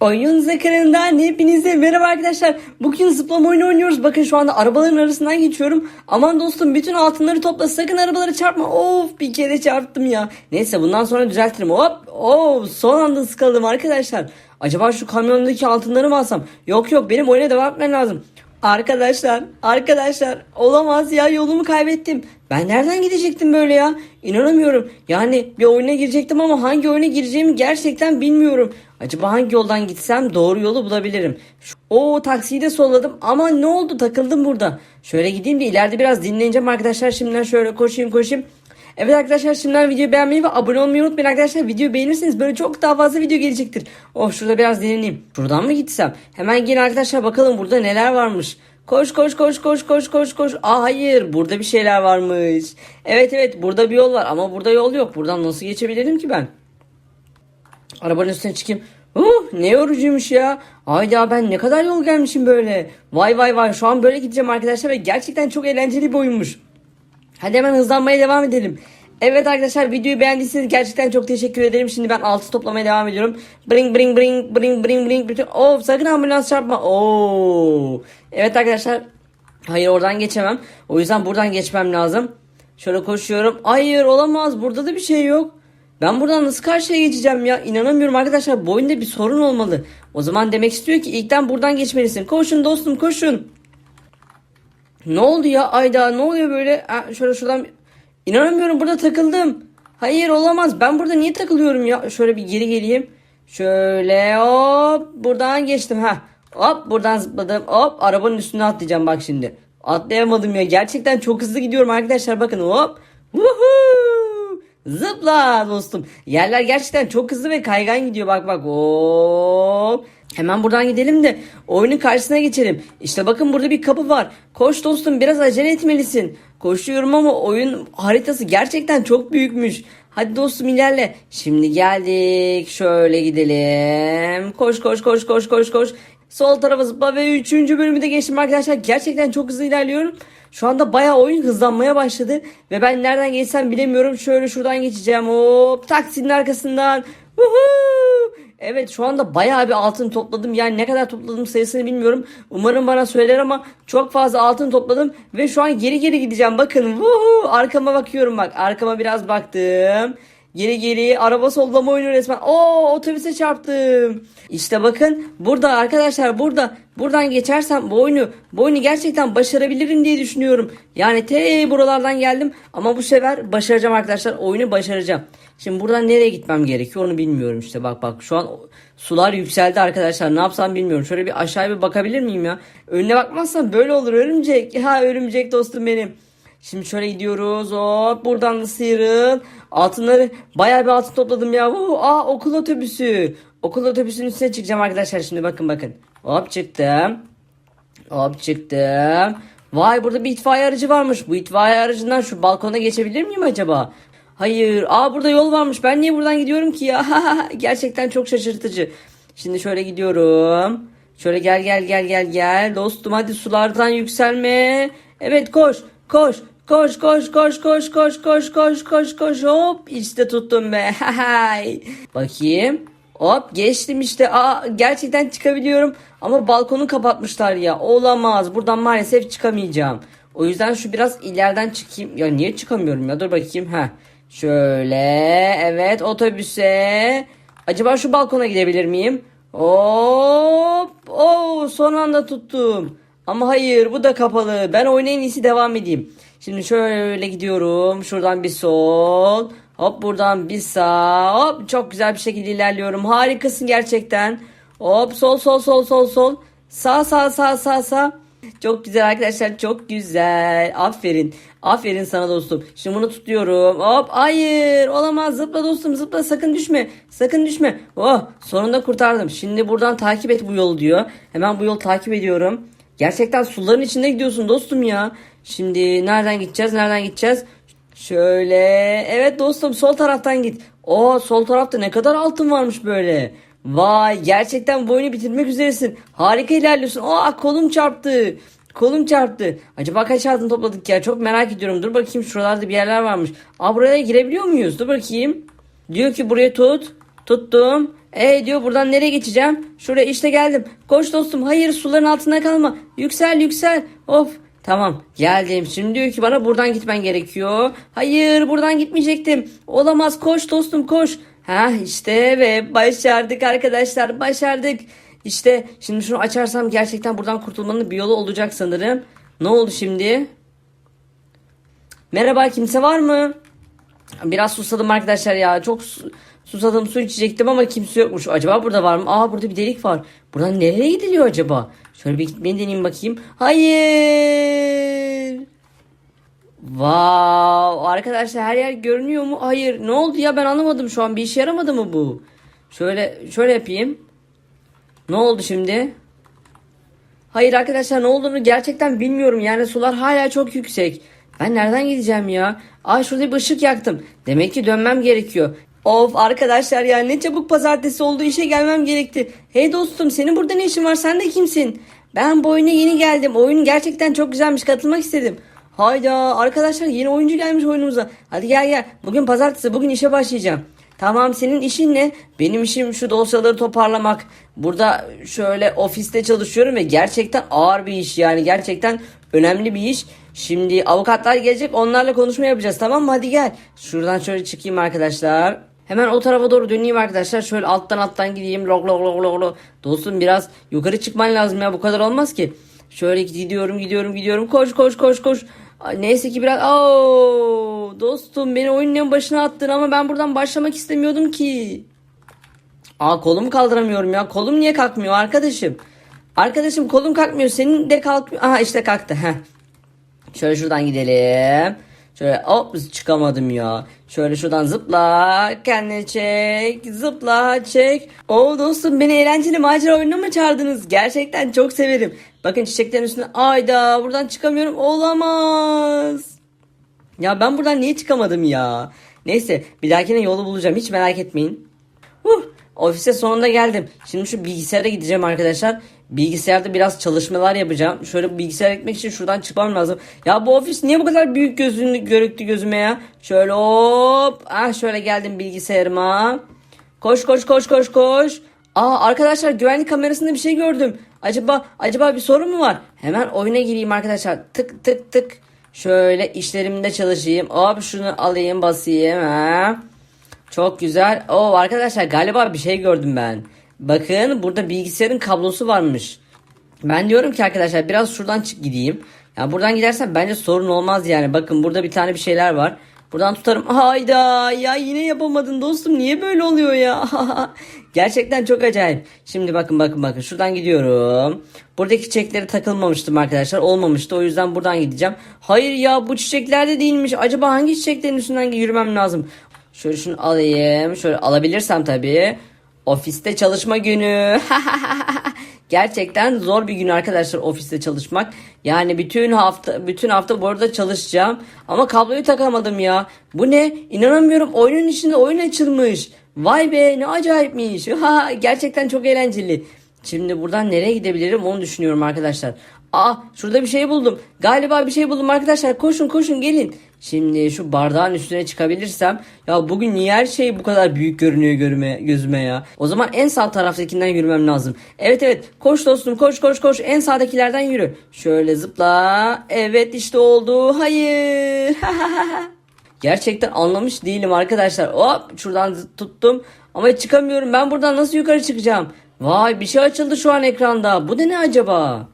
Oyun zakarından hepinize merhaba arkadaşlar. Bugün zıplama oyunu oynuyoruz. Bakın şu anda arabaların arasından geçiyorum. Aman dostum bütün altınları topla. Sakın arabalara çarpma. Of bir kere çarptım ya. Neyse bundan sonra düzeltirim. Hop. Oh, son anda sıkıldım arkadaşlar. Acaba şu kamyondaki altınları mı alsam? Yok yok benim oyuna devam etmem lazım. Arkadaşlar, arkadaşlar olamaz ya yolumu kaybettim. Ben nereden gidecektim böyle ya? İnanamıyorum. Yani bir oyuna girecektim ama hangi oyuna gireceğimi gerçekten bilmiyorum. Acaba hangi yoldan gitsem doğru yolu bulabilirim. Oo taksiyi de solladım ama ne oldu takıldım burada. Şöyle gideyim de ileride biraz dinleneceğim arkadaşlar. Şimdiden şöyle koşayım koşayım. Evet arkadaşlar şimdiden videoyu beğenmeyi ve abone olmayı unutmayın arkadaşlar. Videoyu beğenirseniz böyle çok daha fazla video gelecektir. Oh şurada biraz dinleneyim. Şuradan mı gitsem? Hemen gelin arkadaşlar bakalım burada neler varmış. Koş koş koş koş koş koş koş. Aa hayır burada bir şeyler varmış. Evet evet burada bir yol var ama burada yol yok. Buradan nasıl geçebilirim ki ben? Arabanın üstüne çıkayım. Uh, ne yorucuymuş ya. Hayda ben ne kadar yol gelmişim böyle. Vay vay vay şu an böyle gideceğim arkadaşlar ve gerçekten çok eğlenceli bir oyunmuş. Hadi hemen hızlanmaya devam edelim. Evet arkadaşlar videoyu beğendiyseniz gerçekten çok teşekkür ederim. Şimdi ben altı toplamaya devam ediyorum. Bring bring bring bring bring bring. Bütün... Oh sakın ambulans çarpma. Oo. Evet arkadaşlar. Hayır oradan geçemem. O yüzden buradan geçmem lazım. Şöyle koşuyorum. Hayır olamaz. Burada da bir şey yok. Ben buradan nasıl karşıya geçeceğim ya? İnanamıyorum arkadaşlar. Bu bir sorun olmalı. O zaman demek istiyor ki ilkten buradan geçmelisin. Koşun dostum koşun. Ne oldu ya Ayda ne oluyor böyle ha, şöyle şuradan İnanamıyorum burada takıldım. Hayır olamaz. Ben burada niye takılıyorum ya? Şöyle bir geri geleyim. Şöyle hop buradan geçtim. Ha hop buradan zıpladım. Hop arabanın üstüne atlayacağım bak şimdi. Atlayamadım ya. Gerçekten çok hızlı gidiyorum arkadaşlar. Bakın hop. Woohoo! Zıpla dostum. Yerler gerçekten çok hızlı ve kaygan gidiyor bak bak. Hop. Hemen buradan gidelim de oyunun karşısına geçelim. İşte bakın burada bir kapı var. Koş dostum biraz acele etmelisin. Koşuyorum ama oyun haritası gerçekten çok büyükmüş. Hadi dostum ilerle. Şimdi geldik. Şöyle gidelim. Koş koş koş koş koş koş. Sol tarafa zıpla ve 3. bölümü de geçtim arkadaşlar. Gerçekten çok hızlı ilerliyorum. Şu anda bayağı oyun hızlanmaya başladı. Ve ben nereden geçsem bilemiyorum. Şöyle şuradan geçeceğim. Hop taksinin arkasından. Woohoo! Evet şu anda bayağı bir altın topladım. Yani ne kadar topladım sayısını bilmiyorum. Umarım bana söyler ama çok fazla altın topladım. Ve şu an geri geri gideceğim. Bakın woohoo! arkama bakıyorum bak. Arkama biraz baktım. Geri geri araba sollama oyunu resmen. Oo otobüse çarptım. İşte bakın burada arkadaşlar burada buradan geçersem bu oyunu bu oyunu gerçekten başarabilirim diye düşünüyorum. Yani te buralardan geldim ama bu sefer başaracağım arkadaşlar. Oyunu başaracağım. Şimdi buradan nereye gitmem gerekiyor onu bilmiyorum işte bak bak şu an sular yükseldi arkadaşlar ne yapsam bilmiyorum. Şöyle bir aşağıya bir bakabilir miyim ya? Önüne bakmazsam böyle olur örümcek. Ha örümcek dostum benim. Şimdi şöyle gidiyoruz. Hop buradan da sıyrıl. Altınları bayağı bir altın topladım ya. Woo, aa okul otobüsü. Okul otobüsünün üstüne çıkacağım arkadaşlar şimdi bakın bakın. Hop çıktım. Hop çıktım. Vay burada bir itfaiye aracı varmış. Bu itfaiye aracından şu balkona geçebilir miyim acaba? Hayır. Aa burada yol varmış. Ben niye buradan gidiyorum ki ya? Gerçekten çok şaşırtıcı. Şimdi şöyle gidiyorum. Şöyle gel gel gel gel gel. Dostum hadi sulardan yükselme. Evet koş koş. Koş koş koş koş koş koş koş koş koş hop işte tuttum be. Bakayım. Hop geçtim işte. Aa gerçekten çıkabiliyorum. Ama balkonu kapatmışlar ya. Olamaz. Buradan maalesef çıkamayacağım. O yüzden şu biraz ileriden çıkayım. Ya niye çıkamıyorum ya? Dur bakayım. Ha. Şöyle. Evet otobüse. Acaba şu balkona gidebilir miyim? Hop. Oo, son anda tuttum. Ama hayır bu da kapalı. Ben oyuna en iyisi devam edeyim. Şimdi şöyle gidiyorum. Şuradan bir sol. Hop buradan bir sağ. Hop çok güzel bir şekilde ilerliyorum. Harikasın gerçekten. Hop sol sol sol sol sol. Sağ sağ sağ sağ sağ. Çok güzel arkadaşlar çok güzel. Aferin. Aferin sana dostum. Şimdi bunu tutuyorum. Hop hayır olamaz zıpla dostum zıpla sakın düşme. Sakın düşme. Oh sonunda kurtardım. Şimdi buradan takip et bu yolu diyor. Hemen bu yolu takip ediyorum. Gerçekten suların içinde gidiyorsun dostum ya. Şimdi nereden gideceğiz? Nereden gideceğiz? Şöyle. Evet dostum sol taraftan git. Oo sol tarafta ne kadar altın varmış böyle. Vay gerçekten bu bitirmek üzeresin. Harika ilerliyorsun. Aa kolum çarptı. Kolum çarptı. Acaba kaç altın topladık ya? Çok merak ediyorum. Dur bakayım şuralarda bir yerler varmış. Aa buraya girebiliyor muyuz? Dur bakayım. Diyor ki buraya tut. Tuttum. E diyor buradan nereye geçeceğim? Şuraya işte geldim. Koş dostum. Hayır suların altında kalma. Yüksel yüksel. Of. Tamam geldim. Şimdi diyor ki bana buradan gitmen gerekiyor. Hayır buradan gitmeyecektim. Olamaz koş dostum koş. Ha işte ve başardık arkadaşlar başardık. İşte şimdi şunu açarsam gerçekten buradan kurtulmanın bir yolu olacak sanırım. Ne oldu şimdi? Merhaba kimse var mı? Biraz susadım arkadaşlar ya. Çok susadım su içecektim ama kimse yokmuş. Acaba burada var mı? Aa burada bir delik var. Buradan nereye gidiliyor acaba? Şöyle bir gitmeyi deneyeyim bakayım. Hayır. Wow arkadaşlar her yer görünüyor mu? Hayır. Ne oldu ya ben anlamadım şu an. Bir işe yaramadı mı bu? Şöyle şöyle yapayım. Ne oldu şimdi? Hayır arkadaşlar ne olduğunu gerçekten bilmiyorum. Yani sular hala çok yüksek. Ben nereden gideceğim ya? Ay şurada bir ışık yaktım. Demek ki dönmem gerekiyor. Of arkadaşlar ya ne çabuk pazartesi oldu işe gelmem gerekti. Hey dostum senin burada ne işin var sen de kimsin? Ben bu oyuna yeni geldim. Oyun gerçekten çok güzelmiş katılmak istedim. Hayda arkadaşlar yeni oyuncu gelmiş oyunumuza. Hadi gel gel bugün pazartesi bugün işe başlayacağım. Tamam senin işin ne? Benim işim şu dosyaları toparlamak. Burada şöyle ofiste çalışıyorum ve gerçekten ağır bir iş yani gerçekten önemli bir iş. Şimdi avukatlar gelecek onlarla konuşma yapacağız tamam mı? Hadi gel. Şuradan şöyle çıkayım arkadaşlar. Hemen o tarafa doğru döneyim arkadaşlar. Şöyle alttan alttan gideyim. Log log log log log. Dostum biraz yukarı çıkman lazım ya bu kadar olmaz ki. Şöyle gidiyorum gidiyorum gidiyorum. Koş koş koş koş. Neyse ki biraz Oo, dostum beni oyunun başına attın ama ben buradan başlamak istemiyordum ki. Aa kolumu kaldıramıyorum ya. Kolum niye kalkmıyor arkadaşım? Arkadaşım kolum kalkmıyor. Senin de kalkmıyor. Aha işte kalktı. Heh. Şöyle şuradan gidelim. Şöyle hop çıkamadım ya. Şöyle şuradan zıpla. Kendini çek. Zıpla çek. Oo dostum beni eğlenceli macera oyununa mı çağırdınız? Gerçekten çok severim. Bakın çiçeklerin üstüne. Ayda buradan çıkamıyorum. Olamaz. Ya ben buradan niye çıkamadım ya? Neyse bir dahakine yolu bulacağım. Hiç merak etmeyin. Huh, ofise sonunda geldim. Şimdi şu bilgisayara gideceğim arkadaşlar. Bilgisayarda biraz çalışmalar yapacağım. Şöyle bilgisayar ekmek için şuradan çıkmam lazım. Ya bu ofis niye bu kadar büyük gözünü görüktü gözüme ya? Şöyle hop. Ah şöyle geldim bilgisayarıma. Koş koş koş koş koş. Aa arkadaşlar güvenlik kamerasında bir şey gördüm. Acaba acaba bir sorun mu var? Hemen oyuna gireyim arkadaşlar. Tık tık tık. Şöyle işlerimde çalışayım. Hop şunu alayım basayım. Ha. Çok güzel. Oo arkadaşlar galiba bir şey gördüm ben. Bakın burada bilgisayarın kablosu varmış. Ben diyorum ki arkadaşlar biraz şuradan çık gideyim. Ya buradan gidersem bence sorun olmaz yani. Bakın burada bir tane bir şeyler var. Buradan tutarım. Hayda ya yine yapamadın dostum. Niye böyle oluyor ya? Gerçekten çok acayip. Şimdi bakın bakın bakın şuradan gidiyorum. Buradaki çiçeklere takılmamıştım arkadaşlar. Olmamıştı. O yüzden buradan gideceğim. Hayır ya bu çiçeklerde değilmiş. Acaba hangi çiçeklerin üstünden yürümem lazım? Şöyle şunu alayım. Şöyle alabilirsem tabii. Ofiste çalışma günü. Gerçekten zor bir gün arkadaşlar ofiste çalışmak. Yani bütün hafta bütün hafta bu arada çalışacağım. Ama kabloyu takamadım ya. Bu ne? İnanamıyorum. Oyunun içinde oyun açılmış. Vay be ne acayipmiş. Ha, gerçekten çok eğlenceli. Şimdi buradan nereye gidebilirim onu düşünüyorum arkadaşlar. Aa şurada bir şey buldum. Galiba bir şey buldum arkadaşlar. Koşun koşun gelin. Şimdi şu bardağın üstüne çıkabilirsem. Ya bugün niye her şey bu kadar büyük görünüyor görüme, gözüme ya. O zaman en sağ taraftakinden yürümem lazım. Evet evet koş dostum koş koş koş. En sağdakilerden yürü. Şöyle zıpla. Evet işte oldu. Hayır. Gerçekten anlamış değilim arkadaşlar. Hop şuradan tuttum. Ama çıkamıyorum. Ben buradan nasıl yukarı çıkacağım? Vay bir şey açıldı şu an ekranda. Bu da ne acaba?